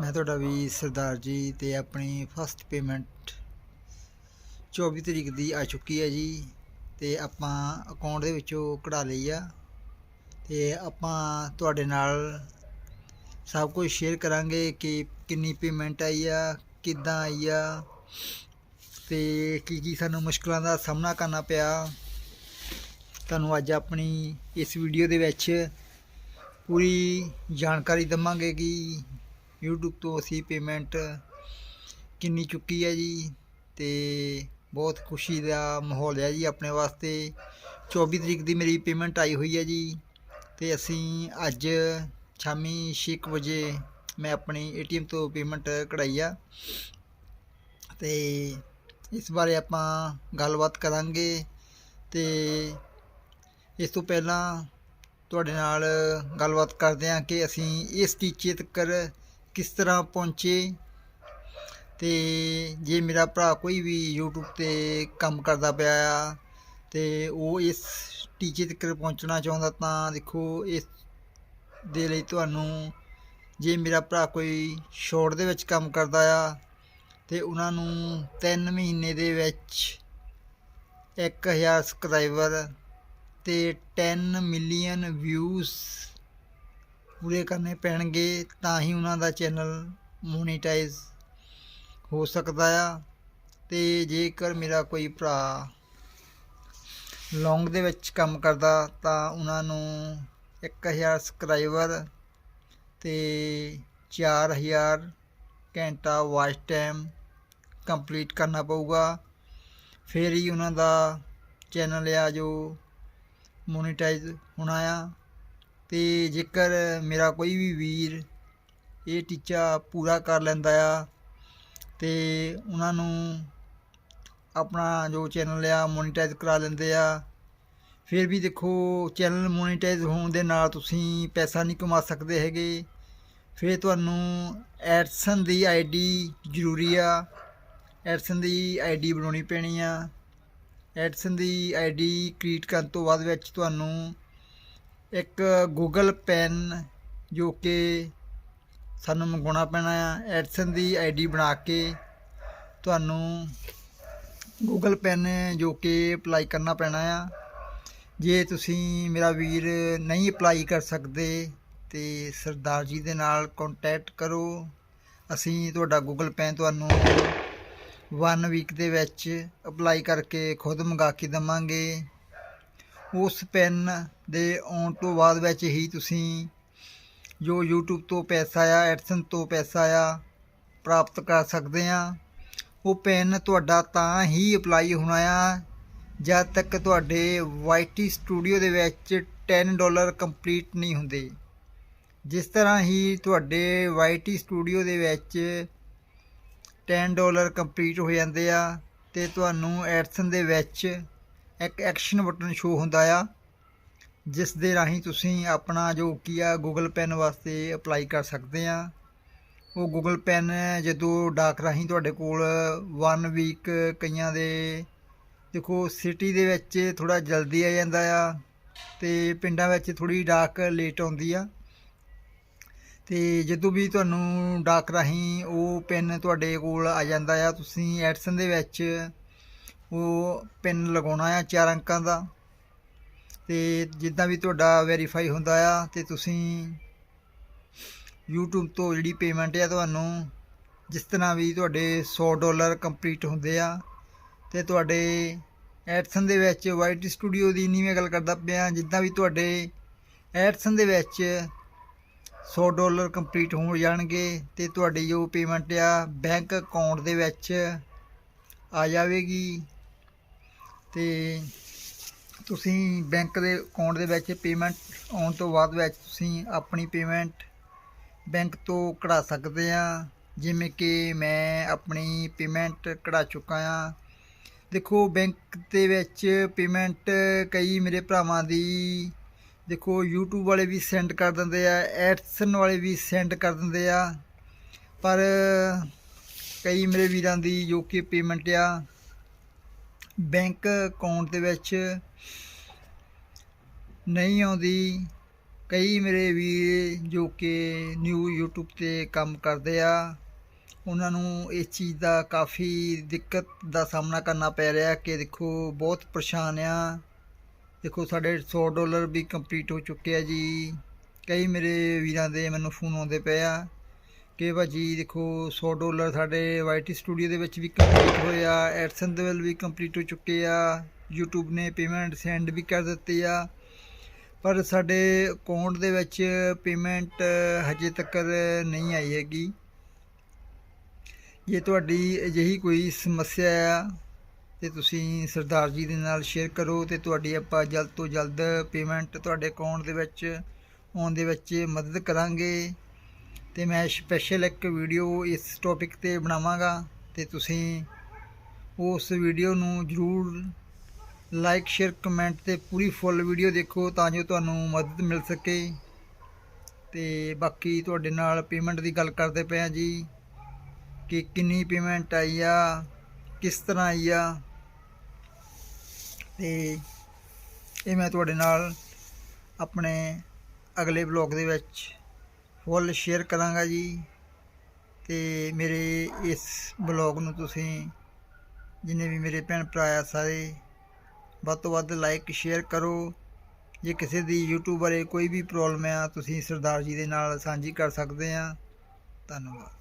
ਮੈਂ ਤੁਹਾਡਾ ਵੀ ਸਰਦਾਰ ਜੀ ਤੇ ਆਪਣੀ ਫਸਟ ਪੇਮੈਂਟ 24 ਤਰੀਕ ਦੀ ਆ ਚੁੱਕੀ ਹੈ ਜੀ ਤੇ ਆਪਾਂ ਅਕਾਊਂਟ ਦੇ ਵਿੱਚੋਂ ਕਢਾ ਲਈ ਆ ਤੇ ਆਪਾਂ ਤੁਹਾਡੇ ਨਾਲ ਸਭ ਕੁਝ ਸ਼ੇਅਰ ਕਰਾਂਗੇ ਕਿ ਕਿੰਨੀ ਪੇਮੈਂਟ ਆਈ ਆ, ਕਿੱਦਾਂ ਆਈ ਆ ਤੇ ਕੀ ਕੀ ਸਾਨੂੰ ਮੁਸ਼ਕਲਾਂ ਦਾ ਸਾਹਮਣਾ ਕਰਨਾ ਪਿਆ। ਤੁਹਾਨੂੰ ਅੱਜ ਆਪਣੀ ਇਸ ਵੀਡੀਓ ਦੇ ਵਿੱਚ ਪੂਰੀ ਜਾਣਕਾਰੀ ਦਵਾਂਗੇ ਕਿ YouTube ਤੋਂ ਅਸੀਂ ਪੇਮੈਂਟ ਕਿੰਨੀ ਚੁੱਕੀ ਹੈ ਜੀ ਤੇ ਬਹੁਤ ਖੁਸ਼ੀ ਦਾ ਮਾਹੌਲ ਹੈ ਜੀ ਆਪਣੇ ਵਾਸਤੇ। 24 ਤਰੀਕ ਦੀ ਮੇਰੀ ਪੇਮੈਂਟ ਆਈ ਹੋਈ ਹੈ ਜੀ ਤੇ ਅਸੀਂ ਅੱਜ ਸ਼ਾਮੀ 6 ਕੁ ਵਜੇ ਮੈਂ ਆਪਣੀ ATM ਤੋਂ ਪੇਮੈਂਟ ਕਢਾਈ ਆ। ਤੇ ਇਸ ਬਾਰੇ ਆਪਾਂ ਗੱਲਬਾਤ ਕਰਾਂਗੇ ਤੇ ਇਸ ਤੋਂ ਪਹਿਲਾਂ ਤੁਹਾਡੇ ਨਾਲ ਗੱਲਬਾਤ ਕਰਦੇ ਹਾਂ ਕਿ ਅਸੀਂ ਇਸ ਟੀਚੇ ਤੱਕ ਕਿਸ ਤਰ੍ਹਾਂ ਪਹੁੰਚੇ ਤੇ ਜੇ ਮੇਰਾ ਭਰਾ ਕੋਈ ਵੀ YouTube ਤੇ ਕੰਮ ਕਰਦਾ ਪਿਆ ਆ ਤੇ ਉਹ ਇਸ ਟੀਚੇ ਤੱਕ ਪਹੁੰਚਣਾ ਚਾਹੁੰਦਾ ਤਾਂ ਦੇਖੋ ਇਸ ਦੇ ਲਈ ਤੁਹਾਨੂੰ ਜੇ ਮੇਰਾ ਭਰਾ ਕੋਈ ਸ਼ੋਰਟ ਦੇ ਵਿੱਚ ਕੰਮ ਕਰਦਾ ਆ ਤੇ ਉਹਨਾਂ ਨੂੰ 3 ਮਹੀਨੇ ਦੇ ਵਿੱਚ 1000 ਸਬਸਕ੍ਰਾਈਬਰ ਤੇ 10 ਮਿਲੀਅਨ ਵਿਊਜ਼ ਪੂਰੇ ਕਰਨੇ ਪੈਣਗੇ ਤਾਂ ਹੀ ਉਹਨਾਂ ਦਾ ਚੈਨਲ ਮੋਨੀਟਾਈਜ਼ ਹੋ ਸਕਦਾ ਆ। ਤੇ ਜੇਕਰ ਮੇਰਾ ਕੋਈ ਭਰਾ ਲੌਂਗ ਦੇ ਵਿੱਚ ਕੰਮ ਕਰਦਾ ਤਾਂ ਉਹਨਾਂ ਨੂੰ 1000 ਸਬਸਕ੍ਰਾਈਬਰ ਤੇ 4000 ਘੰਟਾ ਵਾਚ ਟਾਈਮ ਕੰਪਲੀਟ ਕਰਨਾ ਪਊਗਾ। ਫਿਰ ਹੀ ਉਹਨਾਂ ਦਾ ਚੈਨਲ ਆ ਜੋ ਮੋਨੀਟਾਈਜ਼ ਹੋਣਾ ਆ। ਤੇ ਜੇਕਰ ਮੇਰਾ ਕੋਈ ਵੀ ਵੀਰ ਇਹ ਟੀਚਾ ਪੂਰਾ ਕਰ ਲੈਂਦਾ ਆ ਤੇ ਉਹਨਾਂ ਨੂੰ ਆਪਣਾ ਜੋ ਚੈਨਲ ਆ ਮੋਨੀਟਾਈਜ਼ ਕਰਾ ਲੈਂਦੇ ਆ, ਫਿਰ ਵੀ ਦੇਖੋ ਚੈਨਲ ਮੋਨੀਟਾਈਜ਼ ਹੋਣ ਦੇ ਨਾਲ ਤੁਸੀਂ ਪੈਸਾ ਨਹੀਂ ਕਮਾ ਸਕਦੇ ਹੈਗੇ। ਫਿਰ ਤੁਹਾਨੂੰ ਐਡਸਨ ਦੀ ਆਈਡੀ ਜ਼ਰੂਰੀ ਆ, ਐਡਸਨ ਦੀ ਆਈਡੀ ਬਣਾਉਣੀ ਪੈਣੀ ਆ। ਐਡਸਨ ਦੀ ਆਈਡੀ ਕ੍ਰੀਏਟ ਕਰਨ ਤੋਂ ਬਾਅਦ ਵਿੱਚ ਤੁਹਾਨੂੰ ਇੱਕ ਗੂਗਲ ਪੈਨ ਜੋ ਕਿ ਸਾਨੂੰ ਮੰਗਵਾਉਣਾ ਪੈਣਾ ਆ। ਐਡਸਨ ਦੀ ਆਈਡੀ ਬਣਾ ਕੇ ਤੁਹਾਨੂੰ ਗੂਗਲ ਪੈਨ ਜੋ ਕਿ ਅਪਲਾਈ ਕਰਨਾ ਪੈਣਾ ਆ। ਜੇ ਤੁਸੀਂ ਮੇਰਾ ਵੀਰ ਨਹੀਂ ਅਪਲਾਈ ਕਰ ਸਕਦੇ ਤੇ ਸਰਦਾਰ ਜੀ ਦੇ ਨਾਲ ਕੰਟੈਕਟ ਕਰੋ। ਅਸੀਂ ਤੁਹਾਡਾ ਗੂਗਲ ਪੈਨ ਤੁਹਾਨੂੰ 1 ਵੀਕ ਦੇ ਵਿੱਚ ਅਪਲਾਈ ਕਰਕੇ ਖੁਦ ਮੰਗਾ ਕੇ ਦਵਾਂਗੇ। ਉਸ ਪੈਨ ਦੇ ਆਉਣ ਤੋਂ ਬਾਅਦ ਵਿੱਚ ਹੀ ਤੁਸੀਂ ਜੋ YouTube ਤੋਂ ਪੈਸਾ ਆ ਐਡਸਨ ਤੋਂ ਪੈਸਾ ਆ ਪ੍ਰਾਪਤ ਕਰ ਸਕਦੇ ਆ। ਉਹ ਪੈਨ ਤੁਹਾਡਾ ਤਾਂ ਹੀ ਅਪਲਾਈ ਹੋਣਾ ਆ ਜਦ ਤੱਕ ਤੁਹਾਡੇ YT ਸਟੂਡੀਓ ਦੇ ਵਿੱਚ 10 ਡਾਲਰ ਕੰਪਲੀਟ ਨਹੀਂ ਹੁੰਦੇ। ਜਿਸ ਤਰ੍ਹਾਂ ਹੀ ਤੁਹਾਡੇ YT ਸਟੂਡੀਓ ਦੇ ਵਿੱਚ 10 ਡਾਲਰ ਕੰਪਲੀਟ ਹੋ ਜਾਂਦੇ ਆ ਤੇ ਤੁਹਾਨੂੰ ਐਡਸਨ ਦੇ ਵਿੱਚ ਇੱਕ ਐਕਸ਼ਨ ਬਟਨ ਸ਼ੋ ਹੁੰਦਾ ਆ, ਜਿਸ ਦੇ ਰਾਹੀਂ ਤੁਸੀਂ ਆਪਣਾ ਜੋ ਕੀ ਆ ਗੂਗਲ ਪੈਨ ਵਾਸਤੇ ਅਪਲਾਈ ਕਰ ਸਕਦੇ ਆ। ਉਹ ਗੂਗਲ ਪੈਨ ਜਦੋਂ ਡਾਕ ਰਾਹੀਂ ਤੁਹਾਡੇ ਕੋਲ 1 ਵੀਕ ਕਈਆਂ ਦੇ, ਦੇਖੋ ਸਿਟੀ ਦੇ ਵਿੱਚ ਥੋੜਾ ਜਲਦੀ ਆ ਜਾਂਦਾ ਆ ਤੇ ਪਿੰਡਾਂ ਵਿੱਚ ਥੋੜੀ ਡਾਕ ਲੇਟ ਆਉਂਦੀ ਆ। ਤੇ ਜਦੋਂ ਵੀ ਤੁਹਾਨੂੰ ਡਾਕ ਰਾਹੀਂ ਉਹ ਪੈਨ ਤੁਹਾਡੇ ਕੋਲ ਆ ਜਾਂਦਾ ਆ, ਤੁਸੀਂ ਐਡਸਨ ਦੇ ਵਿੱਚ ਉਹ ਪਿੰਨ ਲਗਾਉਣਾ ਆ ਚਾਰ ਅੰਕਾਂ ਦਾ। ਤੇ ਜਿੱਦਾਂ ਵੀ ਤੁਹਾਡਾ ਵੈਰੀਫਾਈ ਹੁੰਦਾ ਆ ਤੇ ਤੁਸੀਂ YouTube ਤੋਂ ਜਿਹੜੀ ਪੇਮੈਂਟ ਆ ਤੁਹਾਨੂੰ ਜਿਸ ਤਰ੍ਹਾਂ ਵੀ ਤੁਹਾਡੇ 100 ਡਾਲਰ ਕੰਪਲੀਟ ਹੁੰਦੇ ਆ ਤੇ ਤੁਹਾਡੇ ਐਡਸਨ ਦੇ ਵਿੱਚ ਵਾਈਟ ਸਟੂਡੀਓ ਦੀ ਨਹੀਂ ਮੈਂ ਗੱਲ ਕਰਦਾ ਪਿਆ, ਜਿੱਦਾਂ ਵੀ ਤੁਹਾਡੇ ਐਡਸਨ ਦੇ ਵਿੱਚ 100 ਡਾਲਰ ਕੰਪਲੀਟ ਹੋ ਜਾਣਗੇ ਤੇ ਤੁਹਾਡੀ ਜੋ ਪੇਮੈਂਟ ਆ ਬੈਂਕ ਅਕਾਊਂਟ ਦੇ ਵਿੱਚ ਆ ਜਾਵੇਗੀ। ਤੇ ਤੁਸੀਂ ਬੈਂਕ ਦੇ ਅਕਾਊਂਟ ਦੇ ਵਿੱਚ ਪੇਮੈਂਟ ਆਉਣ ਤੋਂ ਬਾਅਦ ਵਿੱਚ ਤੁਸੀਂ ਆਪਣੀ ਪੇਮੈਂਟ ਬੈਂਕ ਤੋਂ ਕਢਾ ਸਕਦੇ ਆ। ਜਿਵੇਂ ਕਿ ਮੈਂ ਆਪਣੀ ਪੇਮੈਂਟ ਕਢਾ ਚੁੱਕਾ ਆ। ਦੇਖੋ, ਬੈਂਕ ਦੇ ਵਿੱਚ ਪੇਮੈਂਟ ਕਈ ਮੇਰੇ ਭਰਾਵਾਂ ਦੀ, ਦੇਖੋ, YouTube ਵਾਲੇ ਵੀ ਸੈਂਡ ਕਰ ਦਿੰਦੇ ਆ ਐਡਸਨ ਵਾਲੇ ਵੀ ਸੈਂਡ ਕਰ ਦਿੰਦੇ ਆ। ਪਰ ਕਈ ਮੇਰੇ ਵੀਰਾਂ ਦੀ ਜੋ ਕਿ ਪੇਮੈਂਟ ਆ ਬੈਂਕ ਅਕਾਊਂਟ ਦੇ ਵਿੱਚ ਨਹੀਂ ਆਉਂਦੀ। ਕਈ ਮੇਰੇ ਵੀਰ ਜੋ ਕਿ ਨਿਊ YouTube ਤੇ ਕੰਮ ਕਰਦੇ ਆ, ਉਹਨਾਂ ਨੂੰ ਇਸ ਚੀਜ਼ ਦਾ ਕਾਫੀ ਦਿੱਕਤ ਦਾ ਸਾਹਮਣਾ ਕਰਨਾ ਪੈ ਰਿਹਾ ਕਿ ਦੇਖੋ ਬਹੁਤ ਪਰੇਸ਼ਾਨ ਆ। ਦੇਖੋ ਸਾਡੇ 100 ਡਾਲਰ ਵੀ ਕੰਪਲੀਟ ਹੋ ਚੁੱਕੇ ਆ ਜੀ। ਕਈ ਮੇਰੇ ਵੀਰਾਂ ਦੇ ਮੈਨੂੰ ਫੋਨ ਆਉਂਦੇ ਪਏ ਆ। ਕਿ ਭਾਜੀ ਦੇਖੋ 100 ਡਾਲਰ ਸਾਡੇ ਵਾਈਟੀ ਸਟੂਡੀਓ ਦੇ ਵਿੱਚ ਵੀ ਕੰਪਲੀਟ ਹੋਇਆ ਐਡਸਨ ਦੇ ਵੱਲ ਵੀ ਕੰਪਲੀਟ ਹੋ ਚੁੱਕੇ ਆ, YouTube ਨੇ ਪੇਮੈਂਟ ਸੈਂਡ ਵੀ ਕਰ ਦਿੱਤੀ ਆ। ਪਰ ਸਾਡੇ ਅਕਾਊਂਟ ਦੇ ਵਿੱਚ ਪੇਮੈਂਟ ਹਜੇ ਤੱਕ ਨਹੀਂ ਆਈ ਹੈਗੀ। ਜੇ ਤੁਹਾਡੀ ਅਜਿਹੀ ਕੋਈ ਸਮੱਸਿਆ ਆ, ਤੇ ਤੁਸੀਂ ਸਰਦਾਰ ਜੀ ਦੇ ਨਾਲ ਸ਼ੇਅਰ ਕਰੋ ਤੇ ਤੁਹਾਡੀ ਆਪਾਂ ਜਲਦ ਤੋਂ ਜਲਦ ਪੇਮੈਂਟ ਤੁਹਾਡੇ ਅਕਾਊਂਟ ਦੇ ਵਿੱਚ ਆਉਣ ਦੇ ਵਿੱਚ ਮਦਦ ਕਰਾਂਗੇ। ਤੇ ਮੈਂ ਸਪੈਸ਼ਲ ਇੱਕ ਵੀਡੀਓ ਇਸ ਟੌਪਿਕ ਤੇ ਬਣਾਵਾਂਗਾ ਤੇ ਤੁਸੀਂ ਉਸ ਵੀਡੀਓ ਨੂੰ ਜ਼ਰੂਰ ਲਾਈਕ ਸ਼ੇਅਰ ਕਮੈਂਟ ਤੇ ਪੂਰੀ ਫੁੱਲ ਵੀਡੀਓ ਦੇਖੋ ਤਾਂ ਜੋ ਤੁਹਾਨੂੰ ਮਦਦ ਮਿਲ ਸਕੇ। ਤੇ ਬਾਕੀ ਤੁਹਾਡੇ ਨਾਲ ਪੇਮੈਂਟ ਦੀ ਗੱਲ ਕਰਦੇ ਪਏ ਆ ਜੀ ਕਿ ਕਿੰਨੀ ਪੇਮੈਂਟ ਆਈ ਆ, ਕਿਸ ਤਰ੍ਹਾਂ ਆਈ ਆ। ਤੇ ਇਹ ਮੈਂ ਤੁਹਾਡੇ ਨਾਲ ਆਪਣੇ ਅਗਲੇ ਬਲੌਗ ਦੇ ਵਿੱਚ ਫੁੱਲ ਸ਼ੇਅਰ ਕਰਾਂਗਾ ਜੀ। ਤੇ ਮੇਰੇ ਇਸ ਬਲੌਗ ਨੂੰ ਤੁਸੀਂ ਜਿੰਨੇ ਵੀ ਮੇਰੇ ਭੈਣ ਭਰਾ ਆ ਸਾਰੇ, ਵੱਧ ਤੋਂ ਵੱਧ ਲਾਈਕ ਸ਼ੇਅਰ ਕਰੋ। ਜੇ ਕਿਸੇ ਦੀ YouTube ਬਾਰੇ ਕੋਈ ਵੀ ਪ੍ਰੋਬਲਮ ਆ, ਤੁਸੀਂ ਸਰਦਾਰ ਜੀ ਦੇ ਨਾਲ ਸਾਂਝੀ ਕਰ ਸਕਦੇ ਆ। ਧੰਨਵਾਦ।